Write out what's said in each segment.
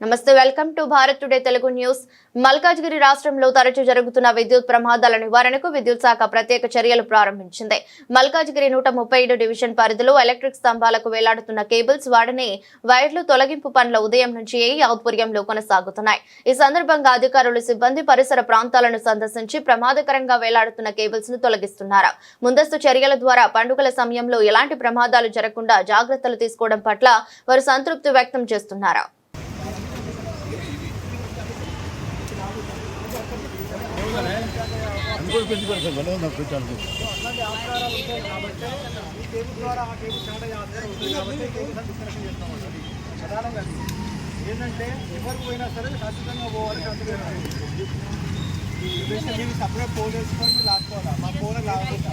నమస్తే welcome to Bharat today Telugu news. Malkajgiri రాష్ట్రంలో తరచూ జరుగుతున్న విద్యుత్ ప్రమాదాల నివారణకు విద్యుత్ శాఖ ప్రత్యేక చర్యలు ప్రారంభించింది. మల్కాజ్గిరి నూట ముప్పై ఏడు డివిజన్ పరిధిలో ఎలక్ట్రిక్ స్తంభాలకు వేలాడుతున్న కేబుల్స్ వాడని వైర్లు తొలగింపు పనుల ఉదయం నుంచి ఏ ఆధ్వర్యంలో కొనసాగుతున్నాయి. ఈ సందర్భంగా అధికారులు సిబ్బంది పరిసర ప్రాంతాలను సందర్శించి ప్రమాదకరంగా వేలాడుతున్న కేబుల్స్ను తొలగిస్తున్నారు. ముందస్తు చర్యల ద్వారా పండుగల సమయంలో ఎలాంటి ప్రమాదాలు జరగకుండా జాగ్రత్తలు తీసుకోవడం పట్ల వారు సంతృప్తి వ్యక్తం చేస్తున్నారు. కూడా పెంచి పెడతాం కదా నాకు పెట్టాలి. ఏంటంటే ఎవరికి పోయినా సరే ఖచ్చితంగా పోవాలి ఖచ్చితంగా మీరు సపరేట్ ఫోన్ వేసుకొని మీరు లాక్కోవాలా? మా ఫోన్ లాగకుండా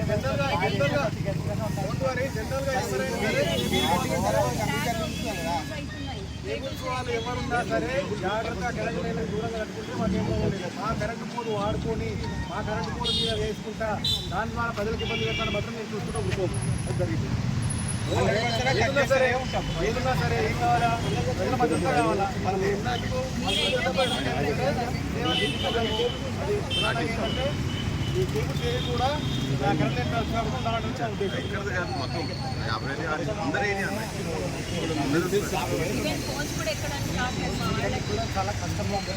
జనరల్గా జనరల్గా డోంట్ వరీ వాళ్ళు ఎవరున్నా సరే జాగ్రత్తగా కరెంట్ లైన్ దూరంగా కట్టుకుంటే మాకేమో లేదు. మా కరెంటు కోడ్ వాడుకొని మా కరెంటు కోడ్ మీద వేసుకుంటా దాని ద్వారా ప్రజలకు ఇబ్బంది పెట్టాలని మాత్రం నేను చూసుకుంటూ ఉంటాం అది జరిగింది. ఏదున్నా సరే సరే ఏం కావాలా? ప్రజల భద్రత కావాలా? మనం అది ఈ కేబుల్ కూడా కరెంట్ లైన్ కాకుండా ఉండాలని నా ఉద్దేశం. అందరూ ఏరియా ఈవెన్ ఫోన్స్ కూడా ఎక్కడానికి రావట్లేదు మా వాళ్ళకి చాలా కష్టంగా ఉంది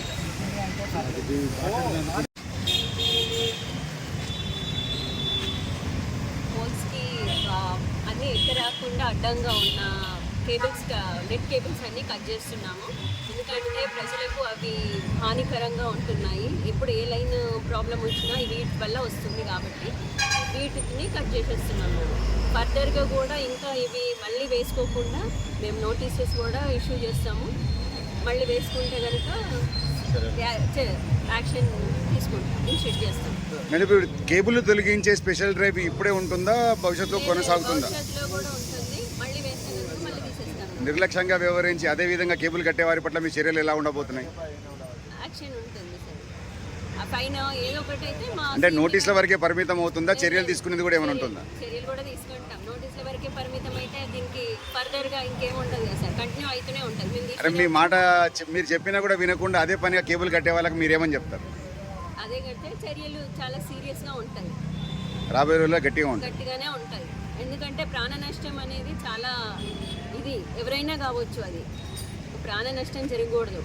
ఫోన్స్కి ఆ, అన్నీ ఎక్క రాకుండా అడ్డంగా ఉన్న కేబుల్స్ నెట్ కేబుల్స్ అన్నీ కట్ చేస్తున్నాము. ఎందుకంటే ప్రజలకు అవి హానికరంగా ఉంటున్నాయి. ఎప్పుడు ఏ లైన్ ప్రాబ్లం వచ్చినా వీటి వల్ల వస్తుంది కాబట్టి వీటిని కట్ చేసేస్తున్నాము. ఫర్దర్గా కూడా ఇంకా ఇవి మళ్ళీ వేసుకోకుండా మేము నోటీసెస్ కూడా ఇష్యూ చేస్తాము. మళ్ళీ వేసుకుంటే కనుక యాక్షన్ తీసుకుంటాం ఇనిషియేట్ చేస్తాం మేడం ఇప్పుడు కేబుల్ తొలగించే స్పెషల్ డ్రైవ్ ఇప్పుడే ఉంటుందా? భవిష్యత్తులో కొనసాగుతుందా భవిష్యత్తులో కూడా ఉంటుంది మళ్ళీ వేస్తే కనుక మళ్ళీ తీసేస్తాం నిర్లక్ష్యంగా వ్యవహరించి అదే విధంగా కేబుల్ కట్టే వారి పట్ల మీ చర్యలు ఎలా ఉండబోతున్నాయి? యాక్షన్ ఉంటుంది సార్. ఆ పైన ఏదో ఒకటి అయితే మా అంటే నోటీసుల వరకే పరిమితం అవుతుందా? చర్యలు తీసుకునేది కూడా ఏమైనా ఉంటుందా? చర్యలు కూడా తీసుకుంటాం. నోటీసుల వరకే పరిమితం అయితే దీనికి ఫర్దర్గా ఇంకేం ఉండదు సార్. కంటిన్యూ అవుతూనే ఉంటుంది. అరే మీ మాట మీరు చెప్పినా కూడా వినకుండా అదే పనిగా కేబుల్ కట్టే వాళ్ళకి మీరేమని చెప్తారు? అదే కడితే చర్యలు చాలా సీరియస్గా ఉంటాయి. రాబోయే రోజుల్లో గట్టిగా ఉంటుంది గట్టిగానే ఉంటాయి. ఎందుకంటే ప్రాణ నష్టం అనేది చాలా ఎవరైనా కావచ్చు అది. ప్రాణ నష్టం జరగకూడదు.